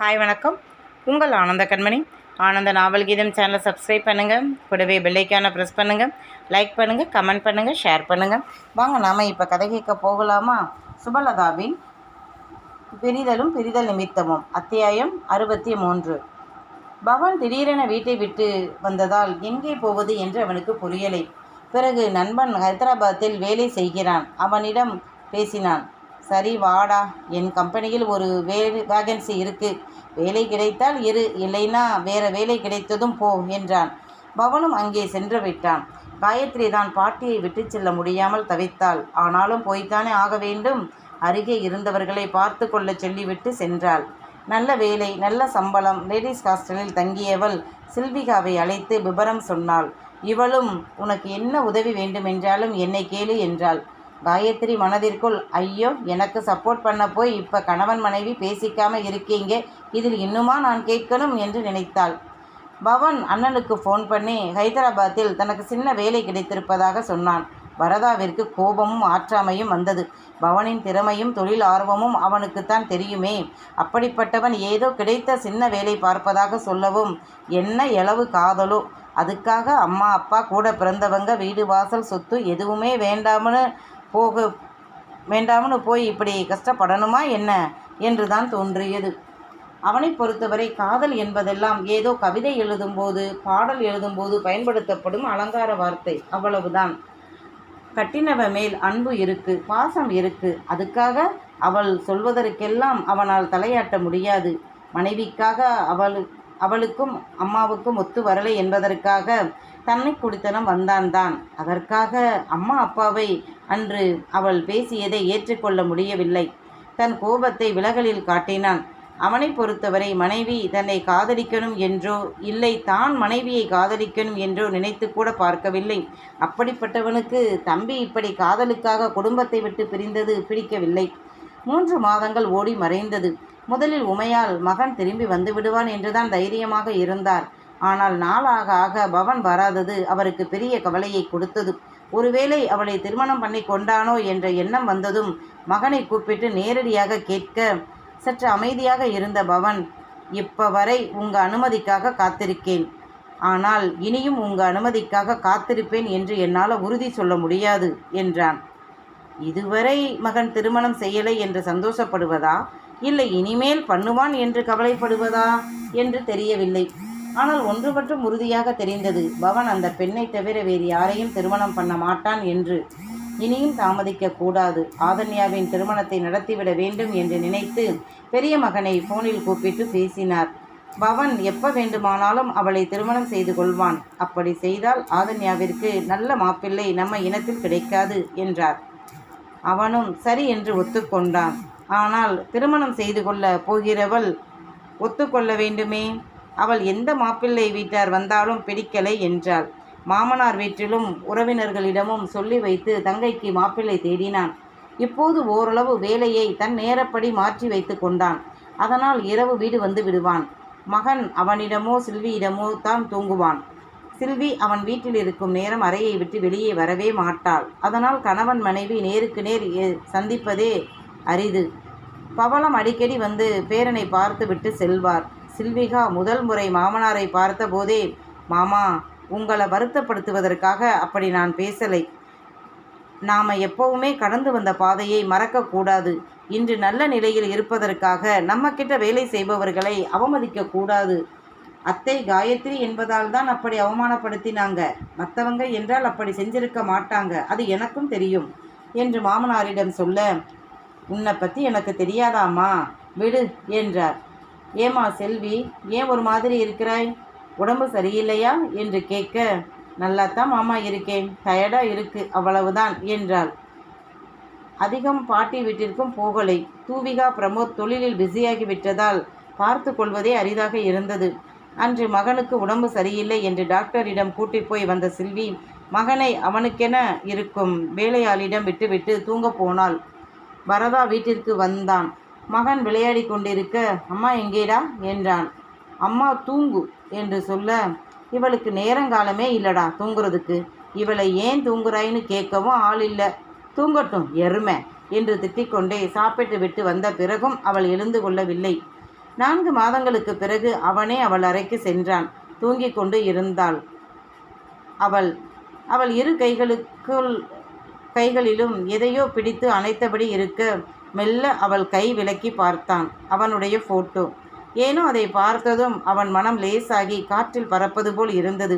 Hi வணக்கம். உங்கள் ஆனந்த கண்மணி. ஆனந்த நாவல் கீதம் சேனலை சப்ஸ்கிரைப் பண்ணுங்கள் கூடவே பெல்லைக்கான ப்ரெஸ் பண்ணுங்கள் லைக் பண்ணுங்கள் கமெண்ட் பண்ணுங்கள் ஷேர் பண்ணுங்கள் வாங்க நாம் இப்போ கதை கேட்க போகலாமா? சுபலதாவின் பிரிதலும் பிரிதல் நிமித்தமும் அத்தியாயம் அறுபத்தி மூன்று. பவன் திடீரென வீட்டை விட்டு வந்ததால் எங்கே போவது என்று அவனுக்கு புரியலை. பிறகு நண்பன் ஹைதராபாத்தில் வேலை செய்கிறான். அவனிடம் பேசினான். சரி வாடா. என் கம்பெனியில் ஒரு வே வேகன்சி இருக்கு. வேலை கிடைத்தால் இரு. இல்லைன்னா வேற வேலை கிடைத்ததும் போ என்றான். பவனும் அங்கே சென்று விட்டான். காயத்ரி தான் பாட்டியை விட்டு செல்ல முடியாமல் தவித்தாள். ஆனாலும் போய்த்தானே ஆக வேண்டும்? அருகே இருந்தவர்களை பார்த்து கொள்ள சொல்லிவிட்டு சென்றாள். நல்ல வேலை நல்ல சம்பளம். லேடிஸ் ஹாஸ்டலில் தங்கியவள் சில்விகாவை அழைத்து விபரம் சொன்னாள். இவளும் உனக்கு என்ன உதவி வேண்டுமென்றாலும் என்னை கேளு என்றாள். காயத்ரி மனதிற்குள் ஐயோ எனக்கு சப்போர்ட் பண்ண போய் இப்போ கணவன் மனைவி பேசிக்காம இருக்கீங்க. இதில் இன்னுமா நான் கேட்கணும்? என்று நினைத்தாள். பவன் அண்ணனுக்கு ஃபோன் பண்ணி ஹைதராபாத்தில் தனக்கு சின்ன வேலை கிடைத்திருப்பதாக சொன்னான். வரதாவிற்கு கோபமும் ஆற்றாமையும் வந்தது. பவனின் திறமையும் தொழில் ஆர்வமும் அவனுக்குத்தான் தெரியுமே. அப்படிப்பட்டவன் ஏதோ கிடைத்த சின்ன வேலை பார்ப்பதாக சொல்லவும் என்ன எளவு காதலோ. அதுக்காக அம்மா அப்பா கூட பிறந்தவங்க வீடு வாசல் சொத்து எதுவுமே வேண்டாம்னு போக வேண்டாம்னு போய் இப்படி கஷ்டப்படணுமா என்ன? என்று தான் தோன்றியது. அவனை பொறுத்தவரை காதல் என்பதெல்லாம் ஏதோ கவிதை எழுதும்போது பாடல் எழுதும்போது பயன்படுத்தப்படும் அலங்கார வார்த்தை. அவ்வளவுதான். கட்டினவ மேல் அன்பு இருக்கு பாசம் இருக்கு. அதுக்காக அவள் சொல்வதற்கெல்லாம் அவனால் தலையாட்ட முடியாது. மனைவிக்காக அவள் அவளுக்கும் அம்மாவுக்கும் ஒத்து வரலை என்பதற்காக தன்னை குடித்தனம் வந்தான் தான் அதற்காக அம்மா அப்பாவை அன்று அவள் பேசியதை ஏற்றுக்கொள்ள முடியவில்லை. தன் கோபத்தை விலகலில் காட்டினான். அவனை பொறுத்தவரை மனைவி தன்னை காதலிக்கணும் என்றோ இல்லை தான் மனைவியை காதலிக்கணும் என்றோ நினைத்து கூட பார்க்கவில்லை. அப்படிப்பட்டவனுக்கு தம்பி இப்படி காதலுக்காக குடும்பத்தை விட்டு பிரிந்தது பிடிக்கவில்லை. மூன்று மாதங்கள் ஓடி மறைந்தது. முதலில் உமையால் மகன் திரும்பி வந்து விடுவான் என்றுதான் தைரியமாக இருந்தார். ஆனால் நாளாக ஆக பவன் வராதது அவருக்கு பெரிய கவலையை கொடுத்தது. ஒருவேளை அவளை திருமணம் பண்ணி கொண்டானோ என்ற எண்ணம் வந்ததும் மகனை கூப்பிட்டு நேரடியாக கேட்க சற்று அமைதியாக இருந்த பவன் இப்ப வரை உங்க அனுமதிக்காக காத்திருக்கேன். ஆனால் இனியும் உங்க அனுமதிக்காக காத்திருப்பேன் என்று என்னால் உறுதி சொல்ல முடியாது என்றான். இதுவரை மகன் திருமணம் செய்யலை என்று சந்தோஷப்படுவதா? இல்லை இனிமேல் பண்ணுவான் என்று கவலைப்படுவதா? என்று தெரியவில்லை. ஆனால் ஒன்று மட்டும் உறுதியாக தெரிந்தது பவன் அந்த பெண்ணை தவிர வேறு யாரையும் திருமணம் பண்ண மாட்டான் என்று. இனியும் தாமதிக்க கூடாது. ஆதன்யாவின் திருமணத்தை நடத்திவிட வேண்டும் என்று நினைத்து பெரிய மகனை போனில் கூப்பிட்டு பேசினார். பவன் எப்ப வேண்டுமானாலும் அவளை திருமணம் செய்து கொள்வான். அப்படி செய்தால் ஆதன்யாவிற்கு நல்ல மாப்பிள்ளை நம்ம இனத்தில் கிடைக்காது என்றார். அவனும் சரி என்று ஒத்துக்கொண்டான். ஆனால் திருமணம் செய்து கொள்ள போகிறவள் ஒத்துக்கொள்ள வேண்டுமே? அவள் எந்த மாப்பிள்ளை வீட்டார் வந்தாலும் பிடிக்கலை என்றாள். மாமனார் வீட்டிலும் உறவினர்களிடமும் சொல்லி வைத்து தங்கைக்கு மாப்பிள்ளை தேடினான். இப்போது ஓரளவு வேலையை தன் நேரப்படி மாற்றி வைத்து கொண்டான். அதனால் இரவு வீடு வந்து விடுவான். மகன் அவனிடமோ சில்வியிடமோ தான் தூங்குவான். சில்வி அவன் வீட்டில் இருக்கும் நேரம் அறையை விட்டு வெளியே வரவே மாட்டாள். அதனால் கணவன் மனைவி நேருக்கு நேர் சந்திப்பதே அரிது. பவளம் அடிக்கடி வந்து பேரனை பார்த்து விட்டு செல்வார். சில்விகா முதல் முறை மாமனாரை பார்த்தபோதே மாமா உங்களை வருத்தப்படுத்துவதற்காக அப்படி நான் பேசலை. நாம் எப்பவுமே கடந்து வந்த பாதையை மறக்கக்கூடாது இன்று நல்ல நிலையில் இருப்பதற்காக நம்ம கிட்ட வேலை செய்பவர்களை அவமதிக்கக்கூடாது அத்தை காயத்ரி என்பதால் தான் அப்படி அவமானப்படுத்தினாங்க. மற்றவங்க என்றால் அப்படி செஞ்சிருக்க மாட்டாங்க. அது எனக்கும் தெரியும் என்று மாமனாரிடம் சொல்ல உன்னை பற்றி எனக்கு தெரியாதாம்மா. விடு என்றார். ஏமா செல்வி ஏன் ஒரு மாதிரி இருக்கிறாய்? உடம்பு சரியில்லையா? என்று கேட்க நல்லாத்தான் மாமா இருக்கேன் டயர்டாக இருக்கு அவ்வளவுதான் என்றாள். அதிகம் பாட்டி வீட்டிற்கும் போகலை. தூவிகா பிரமோத் தொழிலில் பிஸியாகி விட்டதால் பார்த்து கொள்வதே அரிதாக இருந்தது. அன்று மகனுக்கு உடம்பு சரியில்லை என்று டாக்டரிடம் கூட்டிப் போய் வந்த செல்வி மகனை அவனுக்கென இருக்கும் வேலையாளிடம் விட்டுவிட்டு தூங்கப் போனாள். வரதா வீட்டிற்கு வந்தான். மகன் விளையாடி கொண்டிருக்க அம்மா எங்கேடா? என்றான். அம்மா தூங்கு என்று சொல்ல இவளுக்கு நேரங்காலமே இல்லடா தூங்குறதுக்கு. இவளை ஏன் தூங்குறாயின்னு கேட்கவும் ஆள் இல்லை. தூங்கட்டும் எருமை என்று திட்டிக்கொண்டே சாப்பிட்டு விட்டு வந்த பிறகும் அவள் எழுந்து கொள்ளவில்லை. நான்கு மாதங்களுக்கு பிறகு அவனே அவள் அறைக்கு சென்றான். தூங்கிக் கொண்டு இருந்தாள். அவள் அவள் இரு கைகளுக்குள் கைகளிலும் எதையோ பிடித்து அணைத்தபடி இருக்க மெல்ல அவள் கை விலக்கி பார்த்தான். அவனுடைய ஃபோட்டோ ஏனோ அதை பார்த்ததும் அவன் மனம் லேசாகி காற்றில் பறப்பது போல் இருந்தது.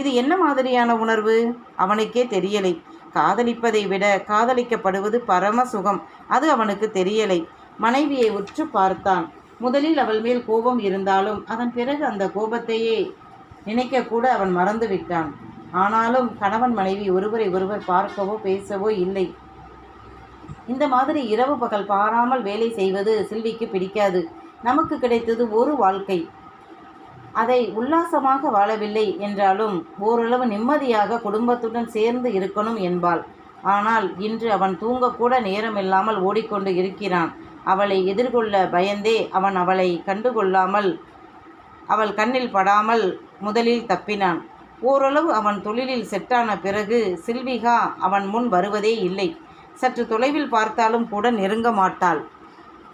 இது என்ன மாதிரியான உணர்வு? அவனுக்கே தெரியலை. காதலிப்பதை விட காதலிக்கப்படுவது பரம சுகம். அது அவனுக்கு தெரியலை. மனைவியை உற்று பார்த்தான். முதலில் அவள் மேல் கோபம் இருந்தாலும் அதன் பிறகு அந்த கோபத்தையே நினைக்கக்கூட அவன் மறந்து விட்டான் ஆனாலும் கணவன் மனைவி ஒருவரை ஒருவர் பார்க்கவோ பேசவோ இல்லை. இந்த மாதிரி இரவு பகல் பாராமல் வேலை செய்வது சில்விக்கு பிடிக்காது. நமக்கு கிடைத்தது ஒரு வாழ்க்கை. அதை உல்லாசமாக வாழவில்லை என்றாலும் ஓரளவு நிம்மதியாக குடும்பத்துடன் சேர்ந்து இருக்கணும் என்பாள். ஆனால் இன்று அவன் தூங்கக்கூட நேரமில்லாமல் ஓடிக்கொண்டு இருக்கிறான். அவளை எதிர்கொள்ள பயந்தே அவன் அவளை கண்டுகொள்ளாமல் அவள் கண்ணில் படாமல் முதலில் தப்பினான். ஓரளவு அவன் தொழிலில் செட்டான பிறகு சில்விகா அவன் முன் வருவதே இல்லை. சற்று தொலைவில் பார்த்தாலும் கூட நெருங்க மாட்டாள்.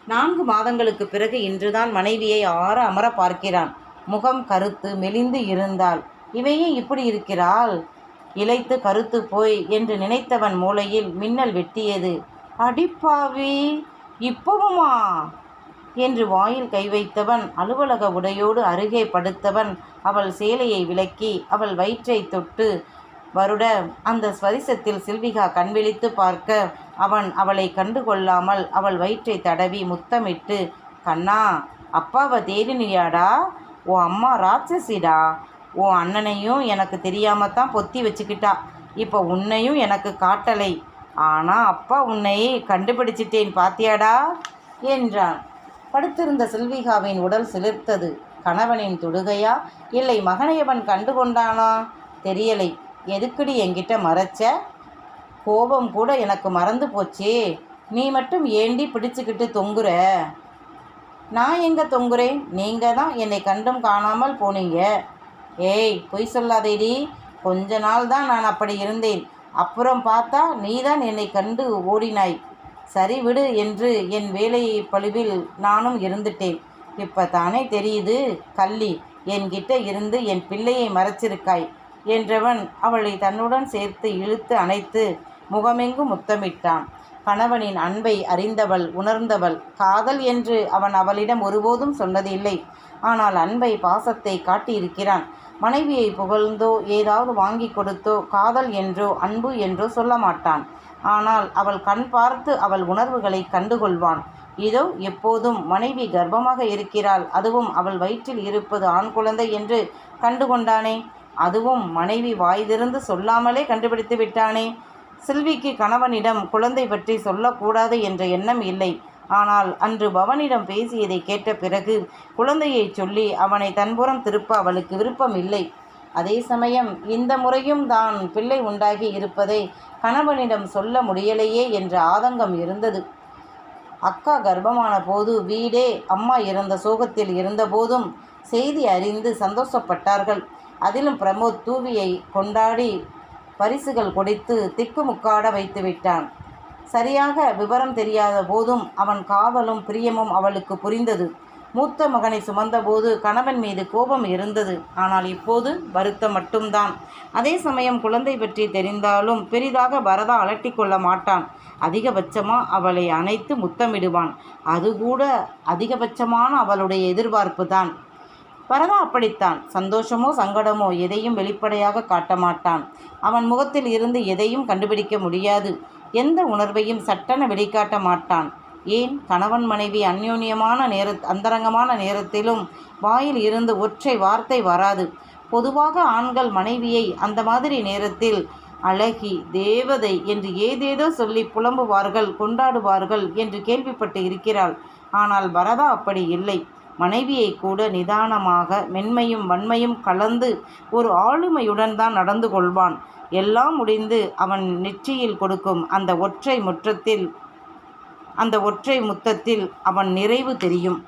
நான்கு மாதங்களுக்கு பிறகு இன்றுதான் மனைவியை ஆற அமர பார்க்கிறான். முகம் கருத்து மெலிந்து இருந்தாள். இவையே இப்படி இருக்கிறாள்? இளைத்து கருத்து போய் என்று நினைத்தவன் மூளையில் மின்னல் வெட்டியது. அடிப்பாவி இப்பவுமா? என்று வாயில் கை வைத்தவன் அலுவலக உடையோடு அருகே படுத்தவன் அவள் சேலையை விலக்கி அவள் வயிற்றை தொட்டு வருட அந்த ஸ்வரிசத்தில் சில்விகா கண்விழித்து பார்க்க அவன் அவளை கண்டுகொள்ளாமல் அவள் வயிற்றை தடவி முத்தமிட்டு கண்ணா அப்பாவை தேடினியாடா? ஓ அம்மா ராட்சசிடா? ஓ அண்ணனையும் எனக்கு தெரியாம தான் பொத்தி வச்சுக்கிட்டா. இப்போ உன்னையும் எனக்கு காட்டலை. ஆனால் அப்பா உன்னை கண்டுபிடிச்சிட்டேன் பாத்தியாடா? என்றான். படுத்திருந்த சில்விகாவின் உடல் சிலிர்த்தது. கணவனின் தொடுகையா? இல்லை மகனை அவன் கண்டு கொண்டானா தெரியலை. எதுக்குடி என்கிட்ட மறைச்ச? கோபம் கூட எனக்கு மறந்து போச்சே. நீ மட்டும் ஏண்டி பிடிச்சிக்கிட்டு தொங்குற? நான் எங்கே தொங்குறேன்? நீங்கள் தான் என்னை கண்டும் காணாமல் போனீங்க. ஏய் பொய் சொல்லாதேடி. கொஞ்ச நாள் தான் நான் அப்படி இருந்தேன். அப்புறம் பார்த்தா நீ தான் என்னை கண்டு ஓடினாய். சரி விடு என்று என் வேலை பழுவில் நானும் இருந்துட்டேன். இப்போ தானே தெரியுது கள்ளி என்கிட்ட இருந்து என் பிள்ளையை மறைச்சிருக்காய். என்றவன் அவளை தன்னுடன் சேர்த்து இழுத்து அணைத்து முகமெங்கும் முத்தமிட்டான். கணவனின் அன்பை அறிந்தவள் உணர்ந்தவள் காதல் என்று அவன் அவளிடம் ஒருபோதும் சொன்னதில்லை. ஆனால் அன்பை பாசத்தை காட்டியிருக்கிறான். மனைவியை புகழ்ந்தோ ஏதாவது வாங்கி கொடுத்தோ காதல் என்றோ அன்பு என்றோ சொல்ல மாட்டான். ஆனால் அவள் கண் பார்த்து அவள் உணர்வுகளை கண்டுகொள்வான். இதோ எப்போதும் மனைவி கர்ப்பமாக இருக்கிறாள். அதுவும் அவள் வயிற்றில் இருப்பது ஆண் குழந்தை என்று கண்டுகொண்டானே? அதுவும் மனைவி வாய் திறந்து சொல்லாமலே கண்டுபிடித்து விட்டானே. செல்விக்கு கணவனிடம் குழந்தை பற்றி சொல்லக்கூடாது என்ற எண்ணம் இல்லை. ஆனால் அன்று பவனிடம் பேசியதை கேட்ட பிறகு குழந்தையை சொல்லி அவனை தன்புறம் திருப்ப அவளுக்கு விருப்பம் இல்லை. அதே சமயம் இந்த முறையும் தான் பிள்ளை உண்டாகி இருப்பதை கணவனிடம் சொல்ல முடியலையே என்ற ஆதங்கம் இருந்தது. அக்கா கர்ப்பமான போது வீடே அம்மா இறந்த சோகத்தில் இருந்தபோதும் செய்தி அறிந்து சந்தோஷப்பட்டார்கள். அதிலும் பிரமோத் தூவியை கொண்டாடி பரிசுகள் கொடுத்து திக்குமுக்காட வைத்து விட்டான். சரியாக விவரம் தெரியாத போதும் அவன் காவலும் பிரியமும் அவளுக்கு புரிந்தது. மூத்த மகனை சுமந்தபோது கணவன் மீது கோபம் இருந்தது. ஆனால் இப்போது வருத்தம் மட்டும்தான். அதே சமயம் குழந்தை பற்றி தெரிந்தாலும் பெரிதாக பரதா அலட்டி கொள்ள மாட்டான். அதிகபட்சமாக அவளை அணைத்து முத்தமிடுவான். அது கூட அதிகபட்சமான அவளுடைய எதிர்பார்ப்பு தான் பரதா அப்படித்தான். சந்தோஷமோ சங்கடமோ எதையும் வெளிப்படையாக காட்ட மாட்டான் அவன் முகத்தில் இருந்து எதையும் கண்டுபிடிக்க முடியாது. எந்த உணர்வையும் சட்டென வெளிக்காட்ட மாட்டான். ஏன்? கணவன் மனைவி அந்யோன்யமான நேர அந்தரங்கமான நேரத்திலும் வாயில் இருந்து ஒற்றை வார்த்தை வராது. பொதுவாக ஆண்கள் மனைவியை அந்த மாதிரி நேரத்தில் அழகி தேவதை என்று ஏதேதோ சொல்லி புலம்புவார்கள் கொண்டாடுவார்கள் என்று கேள்விப்பட்டு இருக்கிறாள். ஆனால் பரதா அப்படி இல்லை. மனைவியை கூட நிதானமாக மென்மையும் வன்மையும் கலந்து ஒரு ஆளுமையுடன் தான் நடந்து கொள்வான். எல்லாம் முடிந்து அவன் நெற்றியில் கொடுக்கும் அந்த ஒற்றை முற்றத்தில் அந்த ஒற்றை முத்தத்தில் அவன் நிறைவு தெரியும்.